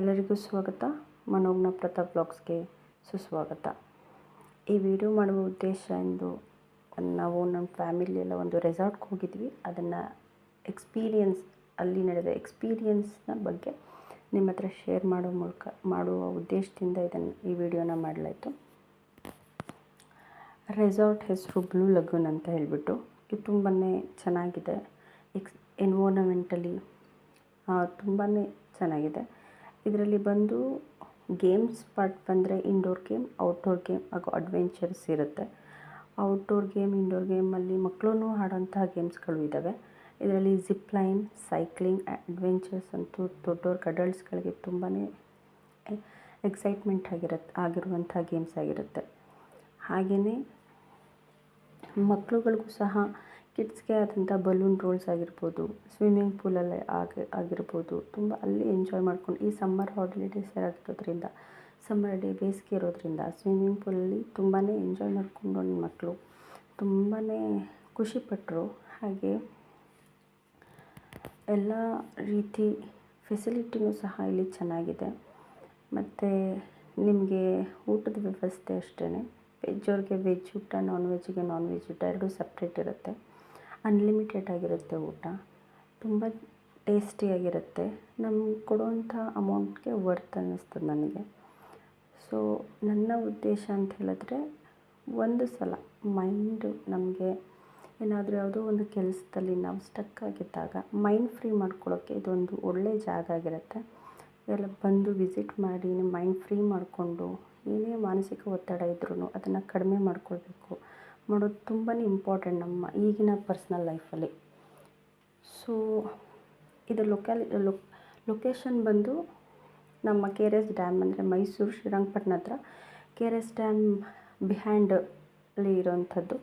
ಎಲ್ಲರಿಗೂ ಸ್ವಾಗತ. ಮನೋಜ್ಞ ಪ್ರತಾಪ್ ಬ್ಲಾಗ್ಸ್ಗೆ ಸುಸ್ವಾಗತ. ಈ ವಿಡಿಯೋ ಮಾಡುವ ಉದ್ದೇಶ ಎಂದು ನಾವು ನಮ್ಮ ಫ್ಯಾಮಿಲಿ ಎಲ್ಲ ಒಂದು ರೆಸಾರ್ಟ್ಗೆ ಹೋಗಿದ್ವಿ. ಅದನ್ನು ಎಕ್ಸ್ಪೀರಿಯನ್ಸ್, ಅಲ್ಲಿ ನಡೆದ ಎಕ್ಸ್ಪೀರಿಯನ್ಸ್ನ ಬಗ್ಗೆ ನಿಮ್ಮ ಹತ್ರ ಶೇರ್ ಮಾಡೋ ಮೂಲಕ, ಮಾಡುವ ಉದ್ದೇಶದಿಂದ ಇದನ್ನು ಈ ವಿಡಿಯೋನ ಮಾಡಲಾಯಿತು. ರೆಸಾರ್ಟ್ ಹೆಸರು ಬ್ಲೂ ಲಗೂನ್ ಅಂತ ಹೇಳಿಬಿಟ್ಟು, ಇದು ತುಂಬಾ ಚೆನ್ನಾಗಿದೆ. ಎಕ್ಸ್ ಎನ್ವೋನಮೆಂಟಲಿ ತುಂಬಾ ಚೆನ್ನಾಗಿದೆ. ಇದರಲ್ಲಿ ಬಂದು ಗೇಮ್ಸ್ ಪಾರ್ಟ್ ಬಂದರೆ ಇಂಡೋರ್ ಗೇಮ್ ಔಟ್ಡೋರ್ ಗೇಮ್ ಹಾಗೂ ಅಡ್ವೆಂಚರ್ಸ್ ಇರುತ್ತೆ. ಔಟ್ಡೋರ್ ಗೇಮ್ ಇಂಡೋರ್ ಗೇಮಲ್ಲಿ ಮಕ್ಕಳೂ ಆಡೋಂತಹ ಗೇಮ್ಸ್ಗಳು ಇದ್ದಾವೆ ಇದರಲ್ಲಿ ಜಿಪ್ ಲೈನ್ ಸೈಕ್ಲಿಂಗ್ ಅಡ್ವೆಂಚರ್ಸ್ ಅಂತೂ ದೊಡ್ಡವ್ರಿಗೆ ಅಡಲ್ಟ್ಸ್ಗಳಿಗೆ ತುಂಬಾ ಎಕ್ಸೈಟ್ಮೆಂಟ್ ಆಗಿರತ್ತೆ ಆಗಿರುವಂಥ ಗೇಮ್ಸ್ ಆಗಿರುತ್ತೆ. ಹಾಗೆಯೇ ಮಕ್ಕಳುಗಳಿಗೂ ಸಹ ಕಿಡ್ಸ್ಗೆ ಆದಂಥ ಬಲೂನ್ ರೋಲ್ಸ್ ಆಗಿರ್ಬೋದು, ಸ್ವಿಮ್ಮಿಂಗ್ ಪೂಲಲ್ಲಿ ಆಗಿ, ಆಗಿರ್ಬೋದು, ತುಂಬ ಅಲ್ಲಿ ಎಂಜಾಯ್ ಮಾಡ್ಕೊಂಡು ಈ ಸಮ್ಮರ್ ಹಾಲಿಡೇಸ್ ಆಗಿರೋದ್ರಿಂದ ಸಮ್ಮರ್ ಡೇ ಬೇಸಿಗೆ ಇರೋದ್ರಿಂದ ಸ್ವಿಮ್ಮಿಂಗ್ ಪೂಲಲ್ಲಿ ತುಂಬಾ ಎಂಜಾಯ್ ಮಾಡಿಕೊಂಡು ನನ್ನ ಮಕ್ಕಳು ತುಂಬಾ ಖುಷಿಪಟ್ಟರು ಹಾಗೆ ಎಲ್ಲ ರೀತಿ ಫೆಸಿಲಿಟಿನೂ ಸಹ ಇಲ್ಲಿ ಚೆನ್ನಾಗಿದೆ. ಮತ್ತು ನಿಮಗೆ ಊಟದ ವ್ಯವಸ್ಥೆ ಅಷ್ಟೇ ವೆಜ್ ಅವ್ರಿಗೆ ವೆಜ್ ಊಟ ನಾನ್ ವೆಜ್ಗೆ ನಾನ್ ವೆಜ್ ಊಟ ಎರಡೂ ಸಪ್ರೇಟ್ ಇರುತ್ತೆ. ಅನ್ಲಿಮಿಟೆಡ್ ಆಗಿರುತ್ತೆ ಊಟ. ತುಂಬ ಟೇಸ್ಟಿಯಾಗಿರುತ್ತೆ ನಮ್ಗೆ ಕೊಡುವಂಥ ಅಮೌಂಟ್ಗೆ ವರ್ತ್ ಅನ್ನಿಸ್ತದೆ ನನಗೆ. ಸೊ ನನ್ನ ಉದ್ದೇಶ ಅಂತ ಹೇಳಿದ್ರೆ ಒಂದು ಸಲ ಮೈಂಡು ನಮಗೆ ಏನಾದರೂ ಯಾವುದೋ ಒಂದು ಕೆಲಸದಲ್ಲಿ ನಾವು ಸ್ಟಕ್ ಆಗಿದ್ದಾಗ ಮೈಂಡ್ ಫ್ರೀ ಮಾಡ್ಕೊಳ್ಳೋಕ್ಕೆ ಇದೊಂದು ಒಳ್ಳೆಯ ಜಾಗ ಆಗಿರುತ್ತೆ. ಎಲ್ಲ ಬಂದು ವಿಸಿಟ್ ಮಾಡಿ ನಿಮ್ಮ ಮೈಂಡ್ ಫ್ರೀ ಮಾಡಿಕೊಂಡು ಏನೇ ಮಾನಸಿಕ ಒತ್ತಡ ಇದ್ರೂ ಅದನ್ನು ಕಡಿಮೆ ಮಾಡ್ಕೊಳ್ಬೇಕು. ಮಾಡೋದು ತುಂಬಾ ಇಂಪಾರ್ಟೆಂಟ್ ನಮ್ಮ ಈಗಿನ ಪರ್ಸ್ನಲ್ ಲೈಫಲ್ಲಿ ಸೊ ಇದು ಲೊಕ್ಯಾಲಿ ಲೊಕ್ ಲೊಕೇಶನ್ ಬಂದು ನಮ್ಮ ಕೆ ಆರ್ ಎಸ್ ಡ್ಯಾಮ್ ಅಂದರೆ ಮೈಸೂರು ಶ್ರೀರಂಗಪಟ್ಟಣ ಹತ್ರ. K R S dam behind ಅಲ್ಲಿ ಇರೋವಂಥದ್ದು.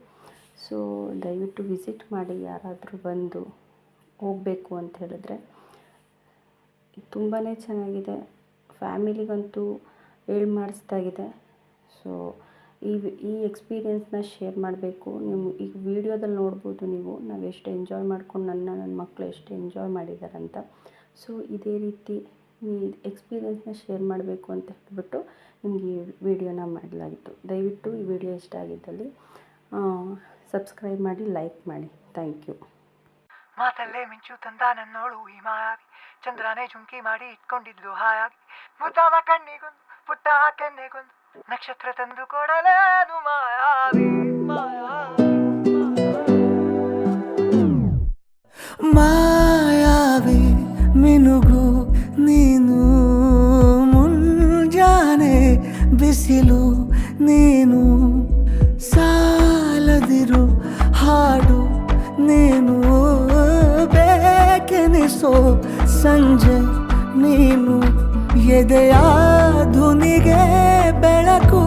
ಸೊ ದಯವಿಟ್ಟು ವಿಸಿಟ್ ಮಾಡಿ ಯಾರಾದರೂ ಬಂದು ಹೋಗಬೇಕು ಅಂತ ಹೇಳಿದ್ರೆ ತುಂಬಾ ಚೆನ್ನಾಗಿದೆ. ಫ್ಯಾಮಿಲಿಗಂತೂ ಹೇಳಿ ಮಾಡಿಸ್ದಾಗಿದೆ ಸೊ ಈ ಈ ಎಕ್ಸ್ಪೀರಿಯೆನ್ಸ್ನ ಶೇರ್ ಮಾಡಬೇಕು. ನೀವು ಈಗ ವೀಡಿಯೋದಲ್ಲಿ ನೋಡ್ಬೋದು ನೀವು, ನಾವು ಎಷ್ಟು ಎಂಜಾಯ್ ಮಾಡ್ಕೊಂಡು ನನ್ನ ನನ್ನ ಮಕ್ಕಳು ಎಷ್ಟು ಎಂಜಾಯ್ ಮಾಡಿದ್ದಾರೆ ಅಂತ ಸೊ ಇದೇ ರೀತಿ ಈ ಎಕ್ಸ್ಪೀರಿಯೆನ್ಸ್ನ ಶೇರ್ ಮಾಡಬೇಕು ಅಂತ ಹೇಳ್ಬಿಟ್ಟು ನಿಮಗೆ ಈ ವಿಡಿಯೋನ ಮಾಡಲಾಗಿತ್ತು. ದಯವಿಟ್ಟು ಈ ವಿಡಿಯೋ ಇಷ್ಟ ಆಗಿದ್ದಲ್ಲಿ ಸಬ್ಸ್ಕ್ರೈಬ್ ಮಾಡಿ ಲೈಕ್ ಮಾಡಿ. ಥ್ಯಾಂಕ್ ಯು ಮಾತಲ್ಲೇ ಮಿಂಚು ತಂದ ನನ್ನೋಳು ಹಿಮಾಯಾಗಿ ಚಂದ್ರನೇ ಜುಂಕಿ ಮಾಡಿ ಇಟ್ಕೊಂಡಿದ್ಲು ಹಾಯಾಗಿ. ಮುದ್ದಾದ ಕಣ್ಣಿಗೊಂದು ಪುಟ್ಟ ಕೆನ್ನೆಗೊಂದು ನಕ್ಷತ್ರ ತಂದು ಕೊಡಲೇನು ಮಾಯಾವಿ ಮಾಯಾವಿ ಮಾಯಾವಿ ಮಿನುಗು ನೀನು ಮುಂಜಾನೆ ಬಿಸಿಲು ನೀನು ಸಾಲದಿರು ಹಾಡು ನೀನು ಬೇಕೆನಿಸೋ ಸಂಜೆ ನೀನು ಎದೆಯ ಧುನಿಗೆ ಬೆಳಕು ನೀನೆ ನೀನಾ